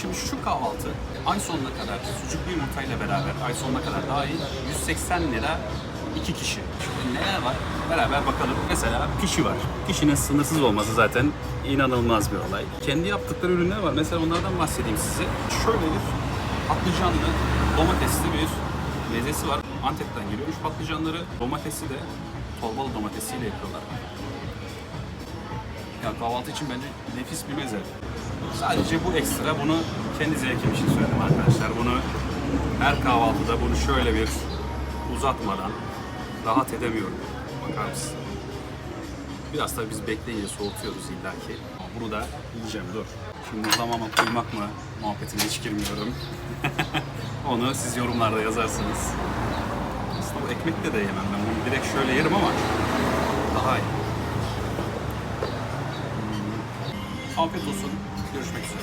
Şimdi şu kahvaltı ay sonuna kadar sucuklu yumurtayla beraber ay sonuna kadar dahil 180 lira iki kişi. Şimdi neler var? Beraber bakalım. Mesela pişi var. Pişinin sınırsız olması zaten inanılmaz bir olay. Kendi yaptıkları ürünler var. Mesela onlardan bahsedeyim size. Şöyle bir patlıcanlı, domatesli bir mezesi var. Antep'ten geliyormuş patlıcanları. Domatesi de torbalı domatesiyle yapıyorlar. Ya kahvaltı için bence nefis bir meze. Sadece bu ekstra bunu kendi zevkim için söyledim arkadaşlar. Bunu her kahvaltıda bunu şöyle bir uzatmadan rahat edemiyorum. Bakar mısın? Biraz da biz bekleyince soğutuyoruz illaki. Ama Bunu da yiyeceğim dur. Şimdi mı kuymak mı muhabbetine hiç girmiyorum. Onu siz yorumlarda yazarsınız. Aslında bu ekmekle de yemem ben bunu direkt şöyle yerim ama daha iyi. Afiyet olsun. Görüşmek üzere.